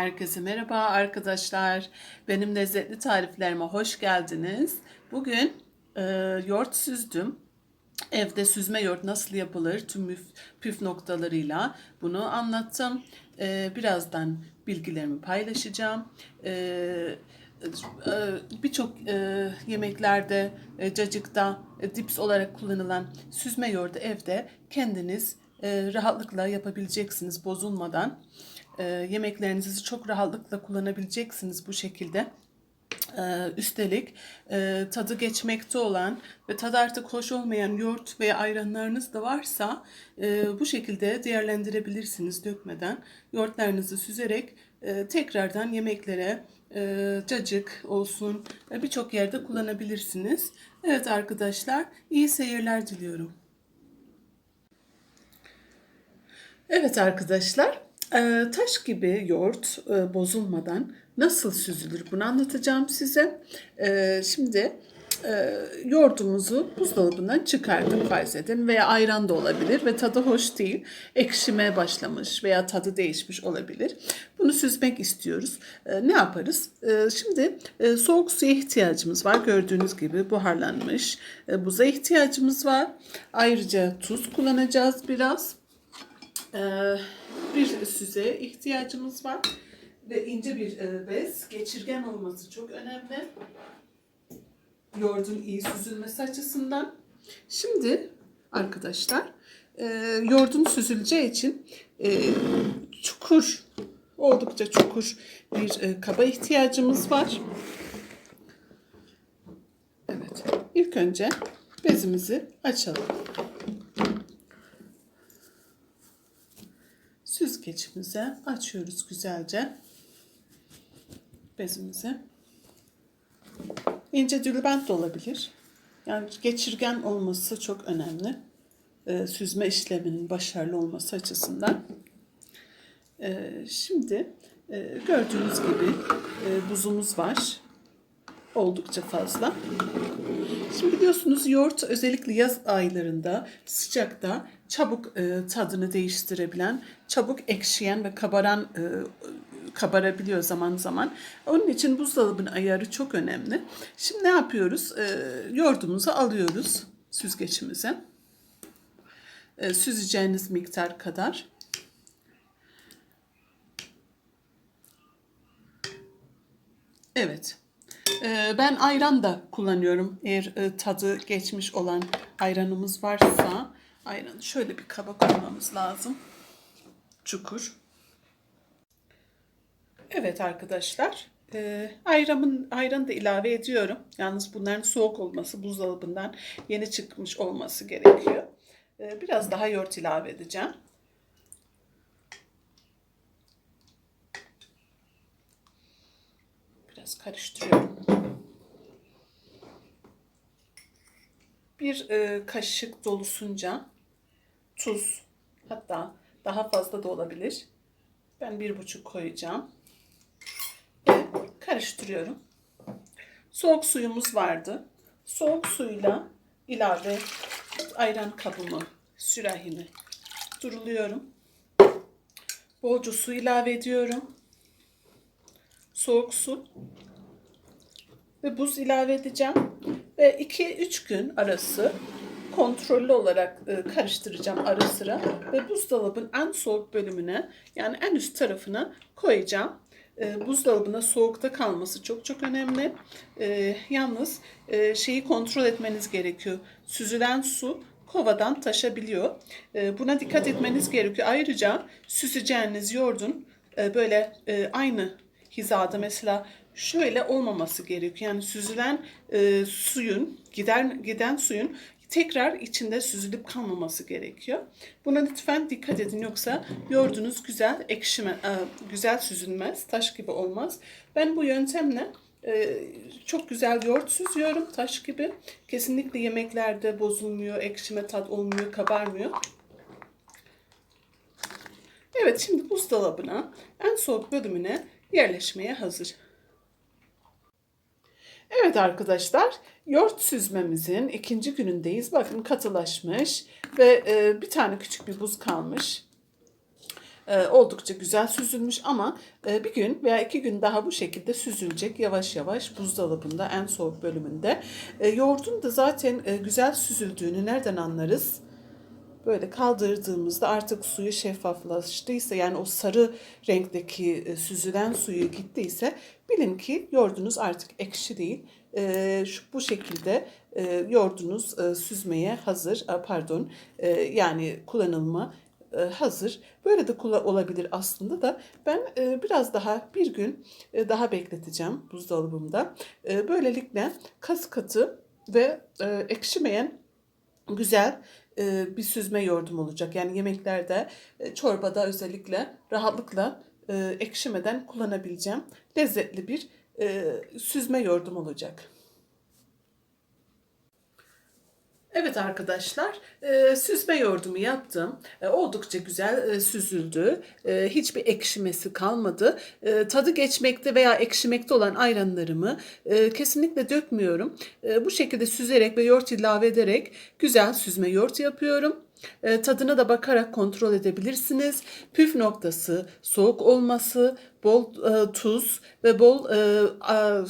Herkese merhaba arkadaşlar. Benim lezzetli tariflerime hoş geldiniz. Bugün e, yoğurt süzdüm. Evde süzme yoğurt nasıl yapılır tüm püf, noktalarıyla bunu anlattım. E, birazdan bilgilerimi paylaşacağım. E, e, Birçok e, yemeklerde, e, cacıkta dips olarak kullanılan süzme yoğurdu evde kendiniz rahatlıkla yapabileceksiniz bozulmadan. E, yemeklerinizi çok rahatlıkla kullanabileceksiniz bu şekilde. Ee, üstelik e, tadı geçmekte olan ve tadı artık hoş olmayan yoğurt veya ayranlarınız da varsa e, bu şekilde değerlendirebilirsiniz dökmeden. Yoğurtlarınızı süzerek e, tekrardan yemeklere e, cacık olsun e, birçok yerde kullanabilirsiniz. Evet arkadaşlar iyi seyirler diliyorum. Evet arkadaşlar, e, taş gibi yoğurt e, bozulmadan nasıl süzülür bunu anlatacağım size. E, Şimdi e, yoğurdumuzu buzdolabından çıkardık farz edin veya ayran da olabilir ve tadı hoş değil. Ekşimeye başlamış veya tadı değişmiş olabilir. Bunu süzmek istiyoruz. E, Ne yaparız? E, Şimdi e, soğuk suya ihtiyacımız var. Gördüğünüz gibi buharlanmış. E, Buza ihtiyacımız var. Ayrıca tuz kullanacağız biraz. Ee, bir süze ihtiyacımız var ve ince bir e, bez geçirgen olması çok önemli. Yoğurdun iyi süzülmesi açısından. Şimdi arkadaşlar e, yoğurdun süzüleceği için e, çukur oldukça çukur bir kaba ihtiyacımız var. Evet. İlk önce bezimizi açalım. Süzgecimize açıyoruz güzelce bezimizi. İnce tülbent de olabilir. Yani geçirgen olması çok önemli. Ee, süzme işleminin başarılı olması açısından. Ee, şimdi e, gördüğünüz gibi e, buzumuz var. Oldukça fazla. Şimdi biliyorsunuz yoğurt özellikle yaz aylarında sıcakta çabuk e, tadını değiştirebilen, çabuk ekşiyen ve kabaran e, kabarabiliyor zaman zaman. Onun için buzdolabının ayarı çok önemli. Şimdi ne yapıyoruz? E, yoğurdumuzu alıyoruz süzgeçimize. E, süzeceğiniz miktar kadar. Evet. Ee, Ben ayran da kullanıyorum. Eğer e, tadı geçmiş olan ayranımız varsa ayranı şöyle bir kaba koymamız lazım. Çukur. Evet arkadaşlar. E, ayramın, ayranı da ilave ediyorum. Yalnız bunların soğuk olması, buzdolabından yeni çıkmış olması gerekiyor. E, biraz daha yoğurt ilave edeceğim. Biraz karıştırıyorum. Bir e, kaşık dolusunca tuz hatta daha fazla da olabilir. Ben bir buçuk koyacağım. Ve karıştırıyorum. Soğuk suyumuz vardı. Soğuk suyla ilave ayran kabımı, sürahimi duruluyorum. Bolca su ilave ediyorum soğuk su ve buz ilave edeceğim. Ve 2-3 gün arası kontrollü olarak e, karıştıracağım ara sıra ve buzdolabın en soğuk bölümüne yani en üst tarafına koyacağım. E, buzdolabında soğukta kalması çok çok önemli. E, yalnız şeyi kontrol etmeniz gerekiyor. Süzülen su kovadan taşabiliyor. Buna dikkat etmeniz gerekiyor. Ayrıca süzeceğiniz yoğurdun böyle aynı hizada mesela şöyle olmaması gerekiyor. Yani süzülen e, suyun, gider giden suyun tekrar içinde süzülüp kalmaması gerekiyor. Buna lütfen dikkat edin yoksa yoğurdunuz güzel ekşime, e, güzel süzülmez, taş gibi olmaz. Ben bu yöntemle e, çok güzel yoğurt süzüyorum taş gibi. Kesinlikle yemeklerde bozulmuyor, ekşime tat olmuyor, kabarmıyor. Evet şimdi buzdolabına en soğuk bölümüne yerleşmeye hazır. Evet arkadaşlar, yoğurt süzmemizin ikinci günündeyiz. Bakın katılaşmış ve e, bir tane küçük bir buz kalmış. e, oldukça güzel süzülmüş ama e, bir gün veya iki gün daha bu şekilde süzülecek yavaş yavaş buzdolabında en soğuk bölümünde. E, yoğurdun da zaten e, güzel süzüldüğünü nereden anlarız? Böyle kaldırdığımızda artık suyu şeffaflaştıysa yani o sarı renkteki e, süzülen suyu gittiyse bilin ki yoğurdunuz artık ekşi değil. E, şu bu şekilde e, yoğurdunuz e, süzmeye hazır, e, pardon e, yani kullanılma e, hazır. Böyle de olabilir aslında da ben biraz daha bir gün daha bekleteceğim buzdolabımda. Böylelikle kas katı ve ekşimeyen güzel e, bir süzme yoğurdum olacak. Yani yemeklerde, e, çorbada özellikle rahatlıkla e, ekşimeden kullanabileceğim lezzetli bir e, süzme yoğurdum olacak. Evet arkadaşlar, e, süzme yoğurdumu yaptım. E, oldukça güzel e, süzüldü. E, hiçbir ekşimesi kalmadı. E, tadı geçmekte veya ekşimekte olan ayranlarımı e, kesinlikle dökmüyorum. E, bu şekilde süzerek ve yoğurt ilave ederek güzel süzme yoğurt yapıyorum. E, tadına da bakarak kontrol edebilirsiniz. Püf noktası soğuk olması, bol e, tuz ve bol e, a-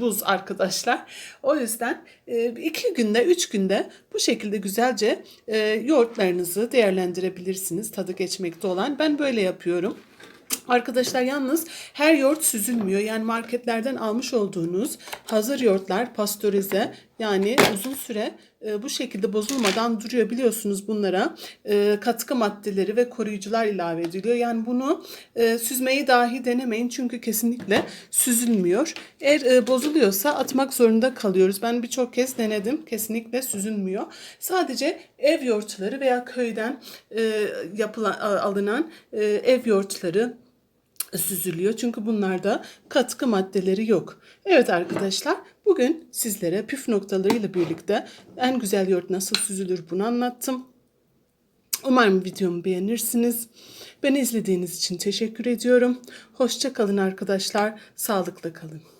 buz arkadaşlar. O yüzden e, iki günde, üç günde bu şekilde güzelce e, yoğurtlarınızı değerlendirebilirsiniz. Tadı geçmekte olan. Ben böyle yapıyorum. Arkadaşlar yalnız her yoğurt süzülmüyor. Yani marketlerden almış olduğunuz hazır yoğurtlar pastörize yani uzun süre e, bu şekilde bozulmadan duruyor. Biliyorsunuz bunlara e, katkı maddeleri ve koruyucular ilave ediliyor. Yani bunu e, süzmeyi dahi denemeyin çünkü kesinlikle süzülmüyor. Eğer e, bozuluyorsa atmak zorunda kalıyoruz. Ben birçok kez denedim. Kesinlikle süzülmüyor. Sadece ev yoğurtları veya köyden e, yapılan alınan e, ev yoğurtları süzülüyor. Çünkü bunlarda katkı maddeleri yok. Evet arkadaşlar bugün sizlere püf noktalarıyla birlikte en güzel yoğurt nasıl süzülür bunu anlattım. Umarım videomu beğenirsiniz. Beni izlediğiniz için teşekkür ediyorum. Hoşça kalın arkadaşlar. Sağlıkla kalın.